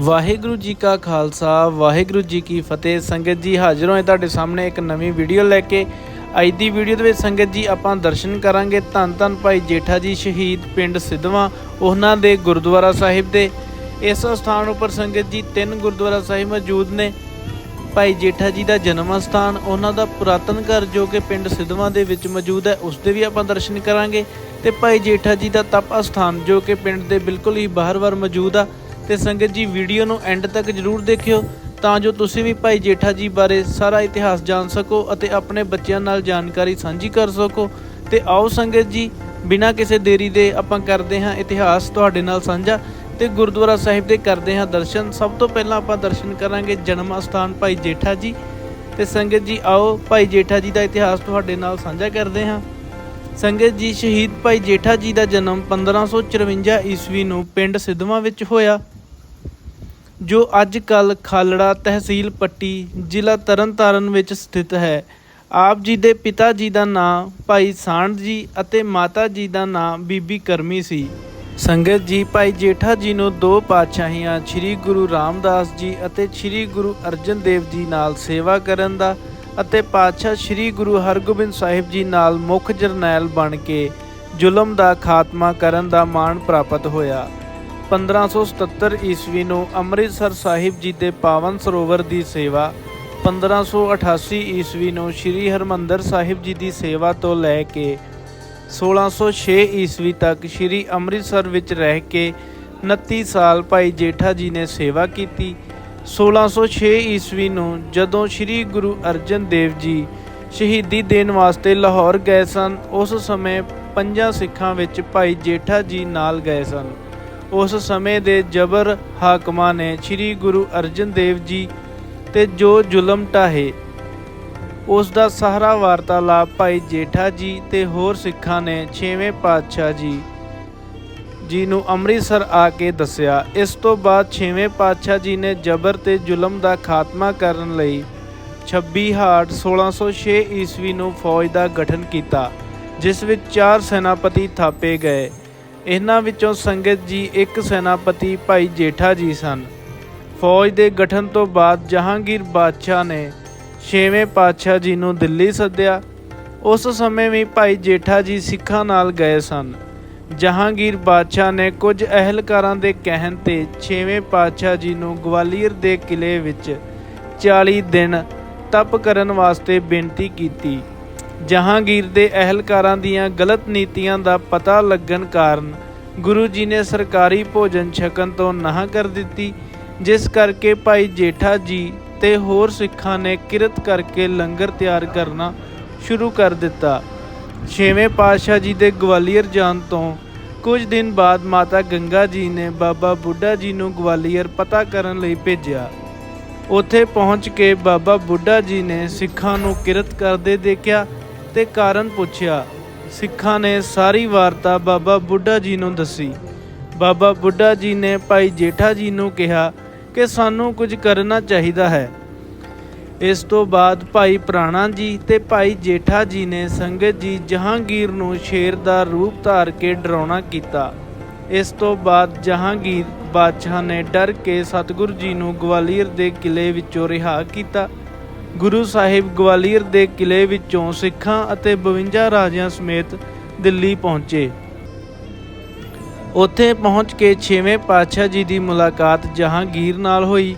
ਵਾਹਿਗੁਰੂ ਜੀ ਕਾ ਖਾਲਸਾ, ਵਾਹਿਗੁਰੂ ਜੀ ਕੀ ਫਤਿਹ। ਸੰਗਤ ਜੀ, ਹਾਜ਼ਰ ਹੋਏ ਤੁਹਾਡੇ ਸਾਹਮਣੇ ਇੱਕ ਨਵੀਂ ਵੀਡੀਓ ਲੈ ਕੇ। ਅੱਜ ਦੀ ਵੀਡੀਓ ਦੇ ਵਿੱਚ ਸੰਗਤ ਜੀ, ਆਪਾਂ ਦਰਸ਼ਨ ਕਰਾਂਗੇ ਧੰਨ ਧੰਨ ਭਾਈ ਜੇਠਾ ਜੀ ਸ਼ਹੀਦ ਪਿੰਡ ਸਿੱਧਵਾਂ, ਉਹਨਾਂ ਦੇ ਗੁਰਦੁਆਰਾ ਸਾਹਿਬ ਦੇ। ਇਸ ਸਥਾਨ ਉੱਪਰ ਸੰਗਤ ਜੀ ਤਿੰਨ ਗੁਰਦੁਆਰਾ ਸਾਹਿਬ ਮੌਜੂਦ ਨੇ। ਭਾਈ ਜੇਠਾ ਜੀ ਦਾ ਜਨਮ ਸਥਾਨ, ਉਹਨਾਂ ਦਾ ਪੁਰਾਤਨ ਘਰ ਜੋ ਕਿ ਪਿੰਡ ਸਿੱਧਵਾਂ ਦੇ ਵਿੱਚ ਮੌਜੂਦ ਹੈ, ਉਸ ਦੇ ਵੀ ਆਪਾਂ ਦਰਸ਼ਨ ਕਰਾਂਗੇ। ਤੇ ਭਾਈ ਜੇਠਾ ਜੀ ਦਾ ਤਪ ਸਥਾਨ ਜੋ ਕਿ ਪਿੰਡ ਦੇ ਬਿਲਕੁਲ ਹੀ ਬਾਹਰ-ਬਾਹਰ ਮੌਜੂਦ ਆ ਤੇ ਸੰਗਤ ਜੀ ਵੀਡੀਓ ਨੂੰ ਐਂਡ ਤੱਕ ਜਰੂਰ ਦੇਖਿਓ, ਤਾਂ ਜੋ ਤੁਸੀਂ ਵੀ ਭਾਈ ਜੇਠਾ ਜੀ ਬਾਰੇ ਸਾਰਾ ਇਤਿਹਾਸ ਜਾਣ ਸਕੋ ਅਤੇ ਆਪਣੇ ਬੱਚਿਆਂ ਨਾਲ ਜਾਣਕਾਰੀ ਸਾਂਝੀ ਕਰ ਸਕੋ। ਤੇ ਆਓ ਸੰਗਤ ਜੀ, ਬਿਨਾਂ ਕਿਸੇ ਦੇਰੀ ਦੇ ਆਪਾਂ ਕਰਦੇ ਹਾਂ ਇਤਿਹਾਸ ਤੁਹਾਡੇ ਨਾਲ ਸਾਂਝਾ ਤੇ ਗੁਰਦੁਆਰਾ ਸਾਹਿਬ ਦੇ ਕਰਦੇ ਹਾਂ ਦਰਸ਼ਨ। ਸਭ ਤੋਂ ਪਹਿਲਾਂ ਆਪਾਂ ਦਰਸ਼ਨ ਕਰਾਂਗੇ ਜਨਮ ਸਥਾਨ ਭਾਈ ਜੇਠਾ ਜੀ। ਤੇ ਸੰਗਤ ਜੀ, ਆਓ ਭਾਈ ਜੇਠਾ ਜੀ ਦਾ ਇਤਿਹਾਸ ਤੁਹਾਡੇ ਨਾਲ ਸਾਂਝਾ ਕਰਦੇ ਹਾਂ। ਸੰਗਤ ਜੀ, ਸ਼ਹੀਦ ਭਾਈ ਜੇਠਾ ਜੀ ਦਾ ਜਨਮ 1554 ਈਸਵੀ ਨੂੰ ਪਿੰਡ ਸਿੱਧਵਾਂ ਵਿੱਚ ਹੋਇਆ। ਜੋ ਅੱਜ ਕੱਲ ਖਾਲੜਾ ਤਹਿਸੀਲ ਪੱਟੀ ਜ਼ਿਲ੍ਹਾ ਤਰਨਤਾਰਨ ਵਿੱਚ ਸਥਿਤ ਹੈ। ਆਪ ਜੀ ਦੇ ਪਿਤਾ ਜੀ ਦਾ ਨਾਮ ਭਾਈ ਸਾਂਢ ਜੀ ਅਤੇ ਮਾਤਾ ਜੀ ਦਾ ਨਾਮ ਬੀਬੀ ਕਰਮੀ ਸੀ। ਸੰਗਤ ਜੀ, ਭਾਈ ਜੇਠਾ ਜੀ ਨੂੰ ਦੋ ਪਾਤਸ਼ਾਹੀਆਂ ਸ੍ਰੀ ਗੁਰੂ ਰਾਮਦਾਸ ਜੀ ਅਤੇ ਸ੍ਰੀ ਗੁਰੂ ਅਰਜਨ ਦੇਵ ਜੀ ਨਾਲ ਸੇਵਾ ਕਰਨ ਦਾ ਅਤੇ ਪਾਤਸ਼ਾਹ ਸ੍ਰੀ ਗੁਰੂ ਹਰਗੋਬਿੰਦ ਸਾਹਿਬ ਜੀ ਨਾਲ ਮੁੱਖ ਜਰਨੈਲ ਬਣ ਕੇ ਜ਼ੁਲਮ ਦਾ ਖਾਤਮਾ ਕਰਨ ਦਾ ਮਾਣ ਪ੍ਰਾਪਤ ਹੋਇਆ। 1577 ਈਸਵੀ ਨੂੰ ਅੰਮ੍ਰਿਤਸਰ ਸਾਹਿਬ ਜੀ ਦੇ ਪਾਵਨ ਸਰੋਵਰ ਦੀ ਸੇਵਾ 1588 ਈਸਵੀ ਨੂੰ ਸ੍ਰੀ ਹਰਮੰਦਰ ਸਾਹਿਬ ਜੀ ਦੀ ਸੇਵਾ ਤੋਂ ਲੈ ਕੇ 1606 ਈਸਵੀ ਤੱਕ ਸ੍ਰੀ ਅੰਮ੍ਰਿਤਸਰ ਵਿੱਚ ਰਹਿ ਕੇ 29 ਸਾਲ ਭਾਈ ਜੇਠਾ ਜੀ ਨੇ ਸੇਵਾ ਕੀਤੀ। 1606 ਈਸਵੀ ਨੂੰ ਜਦੋਂ ਸ੍ਰੀ ਗੁਰੂ ਅਰਜਨ ਦੇਵ ਜੀ ਸ਼ਹੀਦੀ ਦੇਣ ਵਾਸਤੇ ਲਾਹੌਰ ਗਏ ਸਨ, ਉਸ ਸਮੇਂ ਪੰਜਾਂ ਸਿੱਖਾਂ ਵਿੱਚ ਭਾਈ ਜੇਠਾ ਜੀ ਨਾਲ ਗਏ ਸਨ। ਉਸ ਸਮੇਂ ਦੇ ਜਬਰ ਹਾਕਮਾਂ ਨੇ ਸ੍ਰੀ ਗੁਰੂ ਅਰਜਨ ਦੇਵ ਜੀ ਤੇ ਜੋ ਜ਼ੁਲਮ ਢਾਹੇ ਉਸ ਦਾ ਸਹਾਰਾ ਵਾਰਤਾਲਾਪ ਭਾਈ ਜੇਠਾ ਜੀ ਤੇ ਹੋਰ ਸਿੱਖਾਂ ਨੇ 6ਵੇਂ ਪਾਤਸ਼ਾਹ ਜੀ ਜੀ ਨੂੰ ਅੰਮ੍ਰਿਤਸਰ ਆ ਕੇ ਦੱਸਿਆ। ਇਸ ਤੋਂ ਬਾਅਦ 6ਵੇਂ ਪਾਤਸ਼ਾਹ ਜੀ ਨੇ ਜਬਰ ਤੇ ਜ਼ੁਲਮ ਦਾ ਖਾਤਮਾ ਕਰਨ ਲਈ 26 ਹਾੜ 1606 ਈਸਵੀ ਨੂੰ ਫੌਜ ਦਾ ਗਠਨ ਕੀਤਾ, ਜਿਸ ਵਿੱਚ ਚਾਰ ਸੈਨਾਪਤੀ ਥਾਪੇ ਗਏ। ਇਹਨਾਂ ਵਿੱਚੋਂ ਸੰਗਤ ਜੀ ਇੱਕ ਸੈਨਾਪਤੀ ਭਾਈ ਜੇਠਾ ਜੀ ਸਨ। ਫੌਜ ਦੇ ਗਠਨ ਤੋਂ ਬਾਅਦ ਜਹਾਂਗੀਰ ਬਾਦਸ਼ਾਹ ਨੇ ਛੇਵੇਂ ਪਾਤਸ਼ਾਹ ਜੀ ਨੂੰ ਦਿੱਲੀ ਸੱਦਿਆ। ਉਸ ਸਮੇਂ ਵੀ ਭਾਈ ਜੇਠਾ ਜੀ ਸਿੱਖਾਂ ਨਾਲ ਗਏ ਸਨ। ਜਹਾਂਗੀਰ ਬਾਦਸ਼ਾਹ ਨੇ ਕੁਝ ਅਹਿਲਕਾਰਾਂ ਦੇ ਕਹਿਣ ਤੇ ਛੇਵੇਂ ਪਾਤਸ਼ਾਹ ਜੀ ਨੂੰ ਗਵਾਲੀਅਰ ਦੇ ਕਿਲੇ ਵਿੱਚ 40 ਦਿਨ ਤਪ ਕਰਨ ਵਾਸਤੇ ਬੇਨਤੀ ਕੀਤੀ। ਜਹਾਂਗੀਰ ਦੇ ਅਹਿਲਕਾਰਾਂ ਦੀਆਂ ਗਲਤ ਨੀਤੀਆਂ ਦਾ ਪਤਾ ਲੱਗਣ ਕਾਰਨ ਗੁਰੂ ਜੀ ਨੇ ਸਰਕਾਰੀ ਭੋਜਨ ਛਕਣ ਤੋਂ ਨਾਂਹ ਕਰ ਦਿੱਤੀ, ਜਿਸ ਕਰਕੇ ਭਾਈ ਜੇਠਾ ਜੀ ਤੇ ਹੋਰ ਸਿੱਖਾਂ ਨੇ ਕਿਰਤ ਕਰਕੇ ਲੰਗਰ ਤਿਆਰ ਕਰਨਾ ਸ਼ੁਰੂ ਕਰ ਦਿੱਤਾ। ਛੇਵੇਂ ਪਾਤਸ਼ਾਹ ਜੀ ਦੇ ਗਵਾਲੀਅਰ ਜਾਣ ਤੋਂ ਕੁਝ ਦਿਨ ਬਾਅਦ ਮਾਤਾ ਗੰਗਾ ਜੀ ਨੇ ਬਾਬਾ ਬੁੱਢਾ ਜੀ ਨੂੰ ਗਵਾਲੀਅਰ ਪਤਾ ਕਰਨ ਲਈ ਭੇਜਿਆ। ਉੱਥੇ ਪਹੁੰਚ ਕੇ ਬਾਬਾ ਬੁੱਢਾ ਜੀ ਨੇ ਸਿੱਖਾਂ ਨੂੰ ਕਿਰਤ ਕਰਦੇ ਦੇਖਿਆ ਤੇ ਕਾਰਨ ਪੁੱਛਿਆ। ਸਿੱਖਾਂ ਨੇ ਸਾਰੀ ਵਾਰਤਾ ਬਾਬਾ ਬੁੱਢਾ ਜੀ ਨੂੰ ਦੱਸੀ। ਬਾਬਾ ਬੁੱਢਾ ਜੀ ਨੇ ਭਾਈ ਜੇਠਾ ਜੀ ਨੂੰ ਕਿਹਾ ਕਿ ਸਾਨੂੰ ਕੁਝ ਕਰਨਾ ਚਾਹੀਦਾ ਹੈ। ਇਸ ਤੋਂ ਬਾਅਦ ਭਾਈ ਪ੍ਰਾਣਾ ਜੀ ਤੇ ਭਾਈ ਜੇਠਾ ਜੀ ਨੇ ਸੰਗਤ ਜੀ ਜਹਾਂਗੀਰ ਨੂੰ ਸ਼ੇਰ ਦਾ ਰੂਪ ਧਾਰ ਕੇ ਡਰਾਉਣਾ ਕੀਤਾ। ਇਸ ਤੋਂ ਬਾਅਦ ਜਹਾਂਗੀਰ ਬਾਦਸ਼ਾਹ ਨੇ ਡਰ ਕੇ ਸਤਿਗੁਰੂ ਜੀ ਨੂੰ ਗਵਾਲੀਅਰ ਦੇ ਕਿਲੇ ਵਿੱਚੋਂ ਰਿਹਾ ਕੀਤਾ। ਗੁਰੂ ਸਾਹਿਬ ਗਵਾਲੀਅਰ ਦੇ ਕਿਲੇ ਵਿੱਚੋਂ ਸਿੱਖਾਂ ਅਤੇ 52 ਰਾਜਿਆਂ ਸਮੇਤ ਦਿੱਲੀ ਪਹੁੰਚੇ। ਉੱਥੇ ਪਹੁੰਚ ਕੇ 6ਵੇਂ ਪਾਤਸ਼ਾਹ ਜੀ ਦੀ ਮੁਲਾਕਾਤ ਜਹਾਂਗੀਰ ਨਾਲ ਹੋਈ।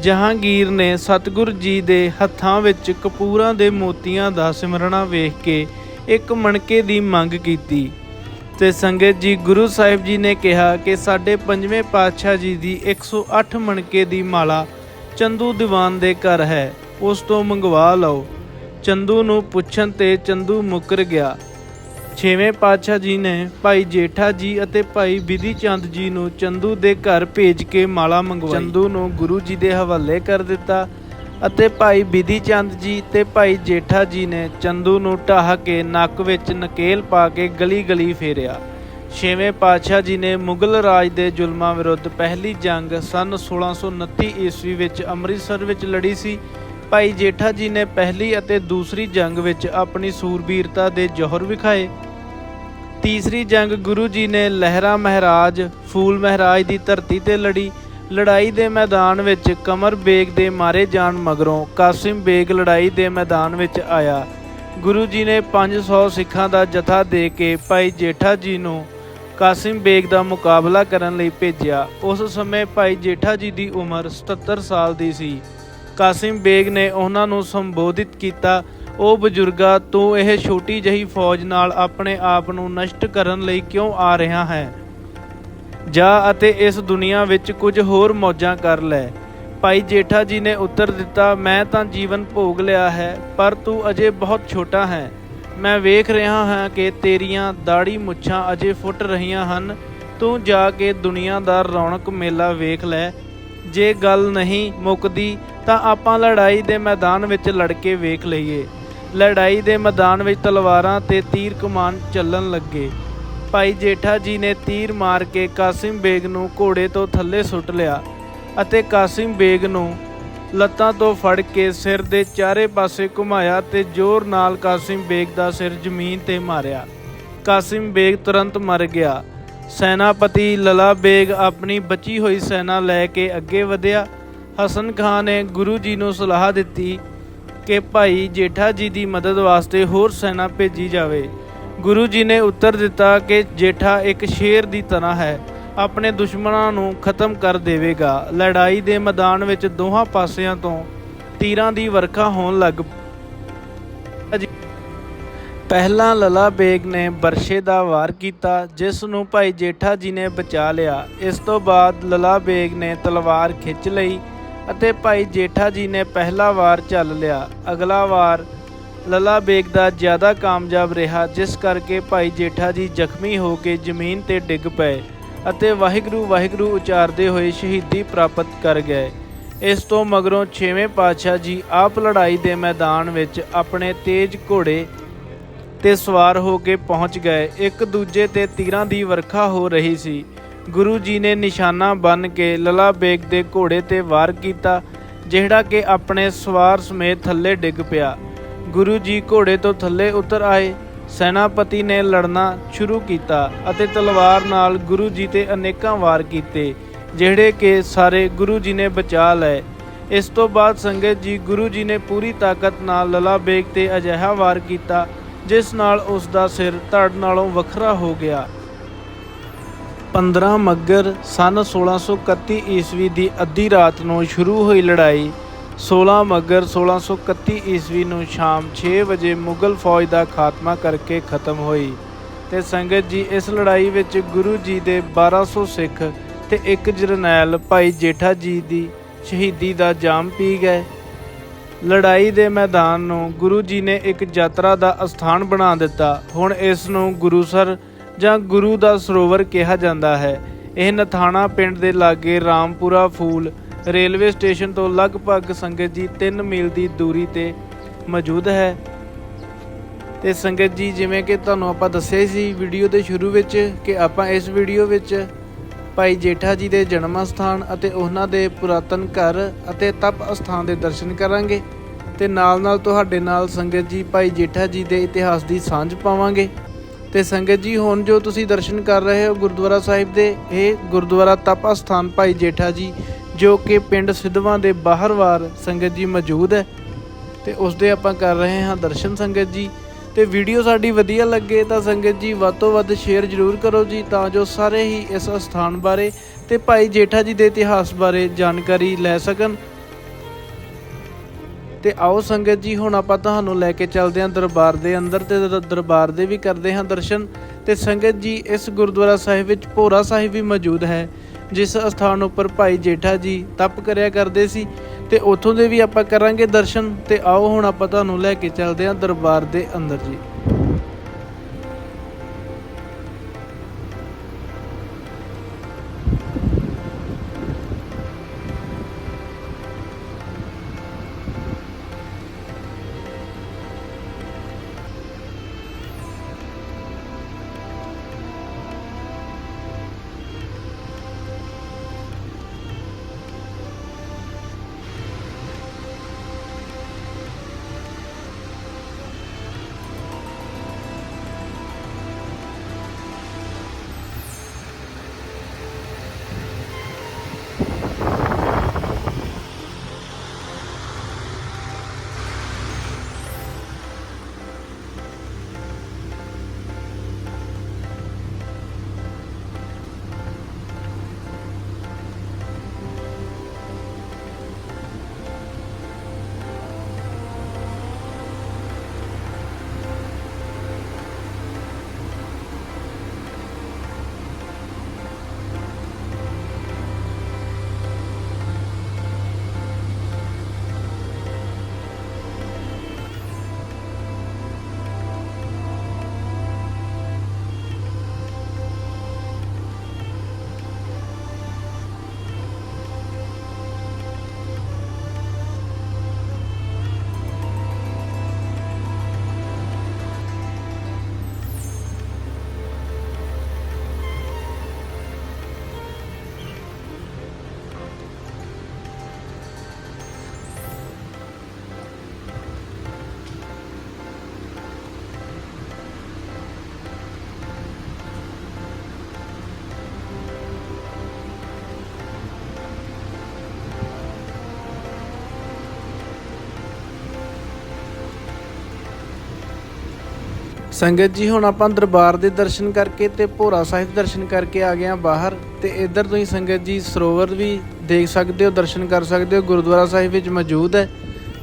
ਜਹਾਂਗੀਰ ਨੇ ਸਤਿਗੁਰ ਜੀ ਦੇ ਹੱਥਾਂ ਵਿੱਚ ਕਪੂਰਾਂ ਦੇ ਮੋਤੀਆਂ ਦਾ ਸਿਮਰਣਾ ਵੇਖ ਕੇ ਇੱਕ ਮਣਕੇ ਦੀ ਮੰਗ ਕੀਤੀ ਤੇ ਸੰਗਤ ਜੀ ਗੁਰੂ ਸਾਹਿਬ ਜੀ ਨੇ ਕਿਹਾ ਕਿ ਸਾਡੇ ਪੰਜਵੇਂ ਪਾਤਸ਼ਾਹ ਜੀ ਦੀ 108 ਮਣਕੇ ਦੀ ਮਾਲਾ ਚੰਦੂ ਦੀਵਾਨ ਦੇ ਘਰ ਹੈ। ਉਸ ਤੋਂ ਮੰਗਵਾ ਲਓ। ਚੰਦੂ ਨੂੰ ਪੁੱਛਣ ਤੇ ਚੰਦੂ ਮੁੱਕਰ ਗਿਆ। ਛੇਵੇਂ ਪਾਤਸ਼ਾਹ ਜੀ ਨੇ ਭਾਈ ਜੇਠਾ ਜੀ ਅਤੇ ਭਾਈ ਬਿਧੀ ਚੰਦ ਜੀ ਨੂੰ ਚੰਦੂ ਦੇ ਘਰ ਭੇਜ ਕੇ ਮਾਲਾ ਮੰਗਵਾਈ। ਚੰਦੂ ਨੂੰ ਗੁਰੂ ਜੀ ਦੇ ਹਵਾਲੇ ਕਰ ਦਿੱਤਾ ਅਤੇ ਭਾਈ ਬਿਧੀ ਚੰਦ ਜੀ ਤੇ ਭਾਈ ਜੇਠਾ ਜੀ ਨੇ ਚੰਦੂ ਨੂੰ ਢਾਹ ਕੇ ਨੱਕ ਵਿੱਚ ਨਕੇਲ ਪਾ ਕੇ ਗਲੀ ਗਲੀ ਫੇਰਿਆ। ਛੇਵੇਂ ਪਾਤਸ਼ਾਹ ਜੀ ਨੇ ਮੁਗਲ ਰਾਜ ਦੇ ਜ਼ੁਲਮਾਂ ਵਿਰੁੱਧ ਪਹਿਲੀ ਜੰਗ ਸਨ 1629 ਈਸਵੀ ਵਿੱਚ ਅੰਮ੍ਰਿਤਸਰ ਵਿੱਚ ਲੜੀ ਸੀ। ਭਾਈ ਜੇਠਾ ਜੀ ਨੇ ਪਹਿਲੀ ਅਤੇ ਦੂਸਰੀ ਜੰਗ ਵਿੱਚ ਆਪਣੀ ਸੂਰਬੀਰਤਾ ਦੇ ਜੋਹਰ ਵਿਖਾਏ। ਤੀਸਰੀ ਜੰਗ ਗੁਰੂ ਜੀ ਨੇ ਲਹਿਰਾ ਮਹਾਰਾਜ, ਫੂਲ ਮਹਾਰਾਜ ਦੀ ਧਰਤੀ ਤੇ ਲੜੀ। ਲੜਾਈ ਦੇ ਮੈਦਾਨ ਵਿੱਚ ਕਮਰ ਬੇਗ ਦੇ ਮਾਰੇ ਜਾਣ ਮਗਰੋਂ ਕਾਸਿਮ ਬੇਗ ਲੜਾਈ ਦੇ ਮੈਦਾਨ ਵਿੱਚ ਆਇਆ। ਗੁਰੂ ਜੀ ਨੇ 500 ਸਿੱਖਾਂ ਦਾ ਜਥਾ ਦੇ ਕੇ ਭਾਈ ਜੇਠਾ ਜੀ ਨੂੰ ਕਾਸਿਮ ਬੇਗ ਦਾ ਮੁਕਾਬਲਾ ਕਰਨ ਲਈ ਭੇਜਿਆ। ਉਸ ਸਮੇਂ ਭਾਈ ਜੇਠਾ ਜੀ ਦੀ ਉਮਰ 77 ਸਾਲ ਦੀ ਸੀ। ਕਾਸਿਮ ਬੇਗ ਨੇ ਉਹਨਾਂ ਨੂੰ ਸੰਬੋਧਿਤ ਕੀਤਾ, ਉਹ ਬਜ਼ੁਰਗਾ, ਤੂੰ ਇਹ ਛੋਟੀ ਜਹੀ ਫੌਜ ਨਾਲ ਆਪਣੇ ਆਪ ਨੂੰ ਨਸ਼ਟ ਕਰਨ ਲਈ ਕਿਉਂ ਆ ਰਿਹਾ ਹੈ? ਜਾ ਅਤੇ ਇਸ ਦੁਨੀਆ ਵਿੱਚ ਕੁਝ ਹੋਰ ਮੌਜਾਂ ਕਰ ਲੈ। ਭਾਈ ਜੇਠਾ ਜੀ ਨੇ ਉੱਤਰ ਦਿੱਤਾ, ਮੈਂ ਤਾਂ ਜੀਵਨ ਭੋਗ ਲਿਆ ਹੈ, ਪਰ ਤੂੰ ਅਜੇ ਬਹੁਤ ਛੋਟਾ ਹੈ। ਮੈਂ ਵੇਖ ਰਿਹਾ ਹਾਂ ਕਿ ਤੇਰੀਆਂ ਦਾੜੀ ਮੁੱਛਾਂ ਅਜੇ ਫੁੱਟ ਰਹੀਆਂ ਹਨ। ਤੂੰ ਜਾ ਕੇ ਦੁਨੀਆ ਦਾ ਰੌਣਕ ਮੇਲਾ ਵੇਖ ਲੈ। ਜੇ ਗੱਲ ਨਹੀਂ ਮੁੱਕਦੀ ਤਾਂ ਆਪਾਂ ਲੜਾਈ ਦੇ ਮੈਦਾਨ ਵਿੱਚ ਲੜ ਕੇ ਵੇਖ ਲਈਏ। ਲੜਾਈ ਦੇ ਮੈਦਾਨ ਵਿੱਚ ਤਲਵਾਰਾਂ ਤੇ ਤੀਰ ਕਮਾਨ ਚੱਲਣ ਲੱਗੇ। ਭਾਈ ਜੇਠਾ ਜੀ ਨੇ ਤੀਰ ਮਾਰ ਕੇ ਕਾਸਿਮ ਬੇਗ ਨੂੰ ਘੋੜੇ ਤੋਂ ਥੱਲੇ ਸੁੱਟ ਲਿਆ ਅਤੇ ਕਾਸਿਮ ਬੇਗ ਨੂੰ ਲੱਤਾਂ ਤੋਂ ਫੜ ਕੇ ਸਿਰ ਦੇ ਚਾਰੇ ਪਾਸੇ ਘੁਮਾਇਆ ਤੇ ਜ਼ੋਰ ਨਾਲ ਕਾਸਿਮ ਬੇਗ ਦਾ ਸਿਰ ਜ਼ਮੀਨ ਤੇ ਮਾਰਿਆ। ਕਾਸਿਮ ਬੇਗ ਤੁਰੰਤ ਮਰ ਗਿਆ। ਸੈਨਾਪਤੀ ਲਲਾ ਬੇਗ ਆਪਣੀ ਬਚੀ ਹੋਈ ਸੈਨਾ ਲੈ ਕੇ ਅੱਗੇ ਵਧਿਆ ਹਸਨ ਖਾਨ ਨੇ ਗੁਰੂ ਜੀ ਨੂੰ ਸਲਾਹ ਦਿੱਤੀ ਕਿ ਭਾਈ ਜੇਠਾ ਜੀ ਦੀ ਮਦਦ ਵਾਸਤੇ ਹੋਰ ਸੈਨਾ ਭੇਜੀ ਜਾਵੇ। ਗੁਰੂ ਜੀ ਨੇ ਉੱਤਰ ਦਿੱਤਾ ਕਿ ਜੇਠਾ ਇੱਕ ਸ਼ੇਰ ਦੀ ਤਰ੍ਹਾਂ ਹੈ, ਆਪਣੇ ਦੁਸ਼ਮਣਾਂ ਨੂੰ ਖਤਮ ਕਰ ਦੇਵੇਗਾ। ਲੜਾਈ ਦੇ ਮੈਦਾਨ ਵਿੱਚ ਦੋਹਾਂ ਪਾਸਿਆਂ ਤੋਂ ਤੀਰਾਂ ਦੀ ਵਰਖਾ ਹੋਣ ਲੱਗ ਪਹਿਲਾਂ ਲਲਾ ਬੇਗ ਨੇ ਬਰਸ਼ੇ ਦਾ ਵਾਰ ਕੀਤਾ, ਜਿਸ ਨੂੰ ਭਾਈ ਜੇਠਾ ਜੀ ਨੇ ਬਚਾ ਲਿਆ। ਇਸ ਤੋਂ ਬਾਅਦ ਲਲਾ ਬੇਗ ਨੇ ਤਲਵਾਰ ਖਿੱਚ ਲਈ ਅਤੇ ਭਾਈ ਜੇਠਾ ਜੀ ਨੇ ਪਹਿਲਾ ਵਾਰ ਚੱਲ ਲਿਆ। ਅਗਲਾ ਵਾਰ ਲਲਾ ਬੇਗ ਦਾ ਜ਼ਿਆਦਾ ਕਾਮਯਾਬ ਰਿਹਾ, ਜਿਸ ਕਰਕੇ ਭਾਈ ਜੇਠਾ ਜੀ ਜ਼ਖਮੀ ਹੋ ਕੇ ਜ਼ਮੀਨ ਤੇ ਡਿੱਗ ਪਏ ਅਤੇ ਵਾਹਿਗੁਰੂ ਵਾਹਿਗੁਰੂ ਉਚਾਰਦੇ ਹੋਏ ਸ਼ਹੀਦੀ ਪ੍ਰਾਪਤ ਕਰ ਗਏ। ਇਸ ਤੋਂ ਮਗਰੋਂ ਛੇਵੇਂ ਪਾਤਸ਼ਾਹ ਜੀ ਆਪ ਲੜਾਈ ਦੇ ਮੈਦਾਨ ਵਿੱਚ ਆਪਣੇ ਤੇਜ਼ ਘੋੜੇ ਤੇ ਸਵਾਰ ਹੋ ਕੇ ਪਹੁੰਚ ਗਏ। ਇੱਕ ਦੂਜੇ ਤੇ ਤੀਰਾਂ ਦੀ ਵਰਖਾ ਹੋ ਰਹੀ ਸੀ। ਗੁਰੂ ਜੀ ਨੇ ਨਿਸ਼ਾਨਾ ਬੰਨ ਕੇ ਲਲਾ ਬੇਗ ਦੇ ਘੋੜੇ ਤੇ ਵਾਰ ਕੀਤਾ, ਜਿਹੜਾ ਕਿ ਆਪਣੇ ਸਵਾਰ ਸਮੇਤ ਥੱਲੇ ਡਿੱਗ ਪਿਆ। ਗੁਰੂ ਜੀ ਘੋੜੇ ਤੋਂ ਥੱਲੇ ਉਤਰ ਆਏ। ਸੈਨਾਪਤੀ ਨੇ ਲੜਨਾ ਸ਼ੁਰੂ ਕੀਤਾ ਅਤੇ ਤਲਵਾਰ ਨਾਲ ਗੁਰੂ ਜੀ ਤੇ ਅਨੇਕਾਂ ਵਾਰ ਕੀਤੇ, ਜਿਹੜੇ ਕਿ ਸਾਰੇ ਗੁਰੂ ਜੀ ਨੇ ਬਚਾ ਲਏ। ਇਸ ਤੋਂ ਬਾਅਦ ਸੰਗਤ ਜੀ ਗੁਰੂ ਜੀ ਨੇ ਪੂਰੀ ਤਾਕਤ ਨਾਲ ਲਲਾ ਬੇਗ ਤੇ ਅਜਿਹਾ ਵਾਰ ਕੀਤਾ, ਜਿਸ ਨਾਲ ਉਸ ਦਾ ਸਿਰ ਧੜ ਨਾਲੋਂ ਵੱਖਰਾ ਹੋ ਗਿਆ। 15 ਮੱਗਰ ਸਨ 1631 ਈਸਵੀ ਦੀ ਅੱਧੀ ਰਾਤ ਨੂੰ ਸ਼ੁਰੂ ਹੋਈ ਲੜਾਈ। 16 ਮੱਗਰ 1631 ਈਸਵੀ ਨੂੰ ਸ਼ਾਮ 6 ਵਜੇ ਮੁਗਲ ਫੌਜ ਦਾ ਖਾਤਮਾ ਕਰਕੇ ਖਤਮ ਹੋਈ ਤੇ ਸੰਗਤ ਜੀ ਇਸ ਲੜਾਈ ਵਿੱਚ ਗੁਰੂ ਜੀ ਦੇ 1200 ਸਿੱਖ ਤੇ ਇੱਕ ਜਰਨੈਲ ਭਾਈ ਜੇਠਾ ਜੀ ਦੀ ਸ਼ਹੀਦੀ ਦਾ ਜਾਮ ਪੀ ਗਏ। ਲੜਾਈ ਦੇ ਮੈਦਾਨ ਨੂੰ ਗੁਰੂ ਜੀ ਨੇ ਇੱਕ ਯਾਤਰਾ ਦਾ ਅਸਥਾਨ ਬਣਾ ਦਿੱਤਾ। ਹੁਣ ਇਸ ਨੂੰ ਗੁਰੂਸਰ ਜਾਂ ਗੁਰੂ ਦਾ ਸਰੋਵਰ ਕਿਹਾ ਜਾਂਦਾ ਹੈ। ਇਹ ਨਥਾਣਾ ਪਿੰਡ ਦੇ ਲਾਗੇ ਰਾਮਪੁਰਾ ਫੂਲ ਰੇਲਵੇ ਸਟੇਸ਼ਨ ਤੋਂ ਲਗਭਗ ਸੰਗਤ ਜੀ 3 ਮੀਲ ਦੀ ਦੂਰੀ ਤੇ ਮੌਜੂਦ ਹੈ। ਤੇ ਸੰਗਤ ਜੀ, ਜਿਵੇਂ ਕਿ ਤੁਹਾਨੂੰ ਆਪਾਂ ਦੱਸਿਆ ਸੀ ਵੀਡੀਓ ਦੇ ਸ਼ੁਰੂ ਵਿੱਚ ਕਿ ਆਪਾਂ ਇਸ ਵੀਡੀਓ ਵਿੱਚ ਭਾਈ ਜੇਠਾ ਜੀ ਦੇ ਜਨਮ ਸਥਾਨ ਅਤੇ ਉਹਨਾਂ ਦੇ ਪੁਰਾਤਨ ਘਰ ਅਤੇ ਤਪ ਅਸਥਾਨ ਦੇ ਦਰਸ਼ਨ ਕਰਾਂਗੇ ਤੇ ਨਾਲ ਨਾਲ ਤੁਹਾਡੇ ਨਾਲ ਸੰਗਤ ਜੀ, ਭਾਈ ਜੇਠਾ ਜੀ ਦੇ ਇਤਿਹਾਸ ਦੀ ਸਾਂਝ ਪਾਵਾਂਗੇ। ਤੇ ਸੰਗਤ ਜੀ, ਹੁਣ ਜੋ ਤੁਸੀਂ ਦਰਸ਼ਨ ਕਰ ਰਹੇ ਹੋ ਗੁਰਦੁਆਰਾ ਸਾਹਿਬ ਦੇ, ਇਹ ਗੁਰਦੁਆਰਾ ਤਪ ਅਸਥਾਨ ਭਾਈ ਜੇਠਾ ਜੀ, ਜੋ ਕਿ ਪਿੰਡ ਸਿੱਧਵਾਂ ਦੇ ਬਾਹਰਵਾਰ ਸੰਗਤ ਜੀ ਮੌਜੂਦ ਹੈ। ਤੇ ਉਸ ਦੇ ਆਪਾਂ ਕਰ ਰਹੇ ਹਾਂ ਦਰਸ਼ਨ ਸੰਗਤ ਜੀ। ਤੇ ਵੀਡੀਓ ਸਾਡੀ ਵਧੀਆ ਲੱਗੇ ਤਾਂ ਸੰਗਤ ਜੀ, ਵੱਧ ਤੋਂ ਵੱਧ ਸ਼ੇਅਰ ਜ਼ਰੂਰ ਕਰੋ ਜੀ, ਤਾਂ ਜੋ ਸਾਰੇ ਹੀ ਇਸ ਸਥਾਨ ਬਾਰੇ ਤੇ ਭਾਈ ਜੇਠਾ ਜੀ ਦੇ ਇਤਿਹਾਸ ਬਾਰੇ ਜਾਣਕਾਰੀ ਲੈ ਸਕਣ। ਤੇ ਆਓ ਸੰਗਤ ਜੀ, ਹੁਣ ਆਪਾਂ ਤੁਹਾਨੂੰ ਲੈ ਕੇ ਚੱਲਦੇ ਹਾਂ ਦਰਬਾਰ ਦੇ ਅੰਦਰ ਤੇ ਦਰ- ਦਰਬਾਰ ਦੇ ਵੀ ਕਰਦੇ ਹਾਂ ਦਰਸ਼ਨ। ਤੇ ਸੰਗਤ ਜੀ, ਇਸ ਗੁਰਦੁਆਰਾ ਸਾਹਿਬ ਵਿੱਚ ਭੋਰਾ ਸਾਹਿਬ ਵੀ ਮੌਜੂਦ ਹੈ, ਜਿਸ ਸਥਾਨ ਉੱਪਰ ਭਾਈ ਜੇਠਾ ਜੀ ਤਪ ਕਰਿਆ ਕਰਦੇ ਸੀ। ਤੇ ਉੱਥੋਂ ਦੇ ਵੀ ਆਪਾਂ ਕਰਾਂਗੇ ਦਰਸ਼ਨ। ਤੇ ਆਓ ਹੁਣ ਆਪਾਂ ਤੁਹਾਨੂੰ ਲੈ ਕੇ ਚੱਲਦੇ ਹਾਂ ਦਰਬਾਰ ਦੇ ਅੰਦਰ ਜੀ। ਸੰਗਤ ਜੀ, ਹੁਣ ਆਪਾਂ ਦਰਬਾਰ ਦੇ ਦਰਸ਼ਨ ਕਰਕੇ ਤੇ ਭੋਰਾ ਸਾਹਿਬ ਦਰਸ਼ਨ ਕਰਕੇ ਆ ਗਏ ਆ ਬਾਹਰ ਤੇ ਇੱਧਰ ਤੁਸੀਂ ਸੰਗਤ ਜੀ ਸਰੋਵਰ ਵੀ ਦੇਖ ਸਕਦੇ ਹੋ, ਦਰਸ਼ਨ ਕਰ ਸਕਦੇ ਹੋ, ਗੁਰਦੁਆਰਾ ਸਾਹਿਬ ਵਿੱਚ ਮੌਜੂਦ ਹੈ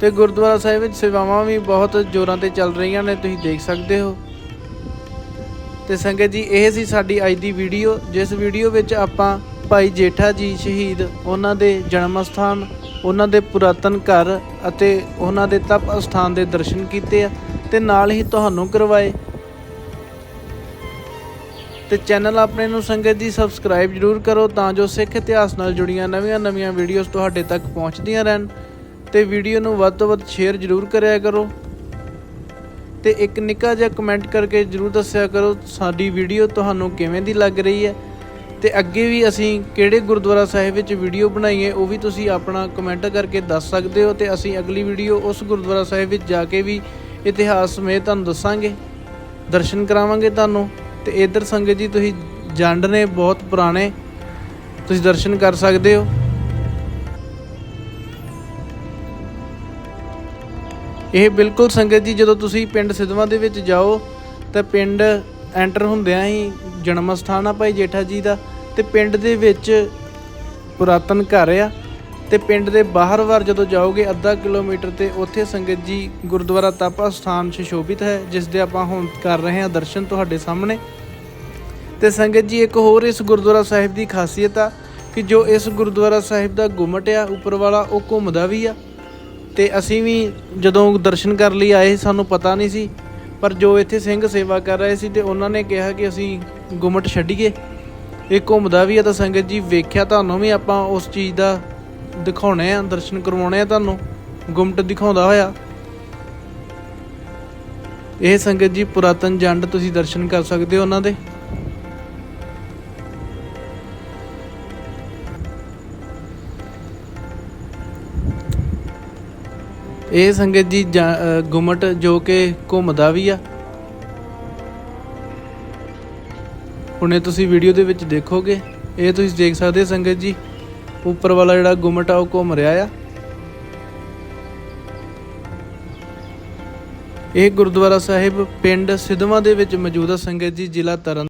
ਤੇ ਗੁਰਦੁਆਰਾ ਸਾਹਿਬ ਵਿੱਚ ਸੇਵਾਵਾਂ ਵੀ ਬਹੁਤ ਜ਼ੋਰਾਂ ਤੇ ਚੱਲ ਰਹੀਆਂ ਨੇ, ਤੁਸੀਂ ਦੇਖ ਸਕਦੇ ਹੋ। ਤੇ ਸੰਗਤ ਜੀ, ਇਹ ਸੀ ਸਾਡੀ ਅੱਜ ਦੀ ਵੀਡੀਓ, ਜਿਸ ਵੀਡੀਓ ਵਿੱਚ ਆਪਾਂ ਭਾਈ ਜੇਠਾ ਜੀ ਸ਼ਹੀਦ, ਉਹਨਾਂ ਦੇ ਜਨਮ ਸਥਾਨ, ਉਹਨਾਂ ਦੇ ਪੁਰਾਤਨ ਘਰ ਅਤੇ ਉਹਨਾਂ ਦੇ ਤਪ ਸਥਾਨ ਦੇ ਦਰਸ਼ਨ ਕੀਤੇ ਆ ਤੇ ਨਾਲ ਹੀ ਤੁਹਾਨੂੰ ਕਰਵਾਏ। ਤੇ ਚੈਨਲ ਆਪਣੇ ਨੂੰ ਸੰਗਤ ਜੀ ਸਬਸਕ੍ਰਾਈਬ ਜਰੂਰ ਕਰੋ ਤਾਂ ਜੋ ਸਿੱਖ ਇਤਿਹਾਸ ਨਾਲ ਜੁੜੀਆਂ ਨਵੀਆਂ-ਨਵੀਆਂ ਵੀਡੀਓਜ਼ ਤੁਹਾਡੇ ਤੱਕ ਪਹੁੰਚਦੀਆਂ ਰਹਿਣ ਤੇ ਵੀਡੀਓ ਨੂੰ ਵੱਧ ਤੋਂ ਵੱਧ ਸ਼ੇਅਰ ਜਰੂਰ ਕਰਿਆ ਕਰੋ ਤੇ ਇੱਕ ਨਿੱਕਾ ਜਿਹਾ ਕਮੈਂਟ ਕਰਕੇ ਜਰੂਰ ਦੱਸਿਆ ਕਰੋ ਸਾਡੀ ਵੀਡੀਓ ਤੁਹਾਨੂੰ ਕਿਵੇਂ ਦੀ ਲੱਗ ਰਹੀ ਹੈ ਤੇ ਅੱਗੇ ਵੀ ਅਸੀਂ ਕਿਹੜੇ ਗੁਰਦੁਆਰਾ ਸਾਹਿਬ ਵਿੱਚ ਵੀਡੀਓ ਬਣਾਈਏ ਉਹ ਵੀ ਤੁਸੀਂ ਆਪਣਾ ਕਮੈਂਟ ਕਰਕੇ ਦੱਸ ਸਕਦੇ ਹੋ ਤੇ ਅਸੀਂ ਅਗਲੀ ਵੀਡੀਓ ਉਸ ਗੁਰਦੁਆਰਾ ਸਾਹਿਬ ਵਿੱਚ ਜਾ ਕੇ ਵੀ ਇਤਿਹਾਸ ਸਮੇਤ ਤੁਹਾਨੂੰ ਦੱਸਾਂਗੇ, ਦਰਸ਼ਨ ਕਰਾਵਾਂਗੇ ਤੁਹਾਨੂੰ। ਤੇ ਇਧਰ ਸੰਗਤ ਜੀ ਤੁਸੀਂ ਜੰਡ ਨੇ, ਬਹੁਤ ਪੁਰਾਣੇ, ਤੁਸੀਂ ਦਰਸ਼ਨ ਕਰ ਸਕਦੇ ਹੋ। ਇਹ ਬਿਲਕੁਲ ਸੰਗਤ ਜੀ, ਜਦੋਂ ਤੁਸੀਂ ਪਿੰਡ ਸਿੱਧਵਾਂ ਦੇ ਵਿੱਚ ਜਾਓ, ਤਾਂ ਪਿੰਡ ਐਂਟਰ ਹੁੰਦਿਆਂ ਹੀ ਜਨਮ ਸਥਾਨ ਆ ਭਾਈ ਜੇਠਾ ਜੀ ਦਾ, ਤੇ ਪਿੰਡ ਦੇ ਵਿੱਚ ਪੁਰਾਤਨ ਘਰ ਆ। ਤੇ ਪਿੰਡ ਦੇ ਬਾਹਰ ਵਾਰ ਜਦੋਂ ਜਾਓਗੇ ਅੱਧਾ ਕਿਲੋਮੀਟਰ ਤੇ ਉੱਥੇ ਸੰਗਤ ਜੀ ਗੁਰਦੁਆਰਾ ਤਾਪਾ ਸਥਾਨ ਸੁਸ਼ੋਭਿਤ ਹੈ, ਜਿਸ ਦੇ ਆਪਾਂ ਹੁਣ ਕਰ ਰਹੇ ਹਾਂ ਦਰਸ਼ਨ ਤੁਹਾਡੇ ਸਾਹਮਣੇ। ਤੇ ਸੰਗਤ ਜੀ ਇੱਕ ਹੋਰ ਇਸ ਗੁਰਦੁਆਰਾ ਸਾਹਿਬ ਦੀ ਖਾਸੀਅਤ ਆ ਕਿ ਜੋ ਇਸ ਗੁਰਦੁਆਰਾ ਸਾਹਿਬ ਦਾ ਗੁੰਮਟ ਆ, ਉੱਪਰ ਵਾਲਾ ਉਹ ਘੁੰਮਦਾ ਵੀ ਆ। ਤੇ ਅਸੀਂ ਵੀ ਜਦੋਂ ਦਰਸ਼ਨ ਕਰਨ ਲਈ ਆਏ, ਸਾਨੂੰ ਪਤਾ ਨਹੀਂ ਸੀ, ਪਰ ਜੋ ਇੱਥੇ ਸਿੰਘ ਸੇਵਾ ਕਰ ਰਹੇ ਸੀ ਤੇ ਉਹਨਾਂ ਨੇ ਕਿਹਾ ਕਿ ਅਸੀਂ ਗੁੰਮਟ ਛੱਡੀਏ, ਇਹ ਘੁੰਮਦਾ ਵੀ ਆ ਤਾਂ ਸੰਗਤ ਜੀ ਵੇਖਿਆ, ਤੁਹਾਨੂੰ ਵੀ ਆਪਾਂ ਉਸ ਚੀਜ਼ ਦਾ ਦਿਖਾਉਣੇ ਆ, ਦਰਸ਼ਨ ਕਰਵਾਉਣੇ ਆ ਤੁਹਾਨੂੰ। ਗੁੰਮਟ ਦਿਖਾਉਂਦਾ ਹੋਇਆ। ਇਹ ਸੰਗਤ ਜੀ ਪੁਰਾਤਨ ਜੰਡ ਤੁਸੀਂ ਦਰਸ਼ਨ ਕਰ ਸਕਦੇ ਹੋ ਉਹਨਾਂ ਦੇ। ਇਹ ਸੰਗਤ ਜੀ ਜਾਂ- ਗੁੰਮਟ ਜੋ ਕਿ ਘੁੰਮਦਾ ਵੀ ਆ। ਹੁਣੇ ਤੁਸੀਂ ਵੀਡੀਓ ਦੇ ਵਿੱਚ ਦੇਖੋਗੇ। ਇਹ ਤੁਸੀਂ ਦੇਖ ਸਕਦੇ ਹੋ ਸੰਗਤ ਜੀ। ਉੱਪਰ ਵਾਲਾ ਜਿਹੜਾ ਗੁੰਮਟ ਆ, ਉਹ ਘੁੰਮ ਰਿਹਾ ਆ। ਇਹ ਗੁਰਦੁਆਰਾ ਸਾਹਿਬ ਪਿੰਡ ਸਿੱਧਵਾਂ ਦੇ ਵਿੱਚ ਮੌਜੂਦ ਹੈ ਸੰਗਤ ਜੀ, ਜ਼ਿਲ੍ਹਾ ਤਰਨ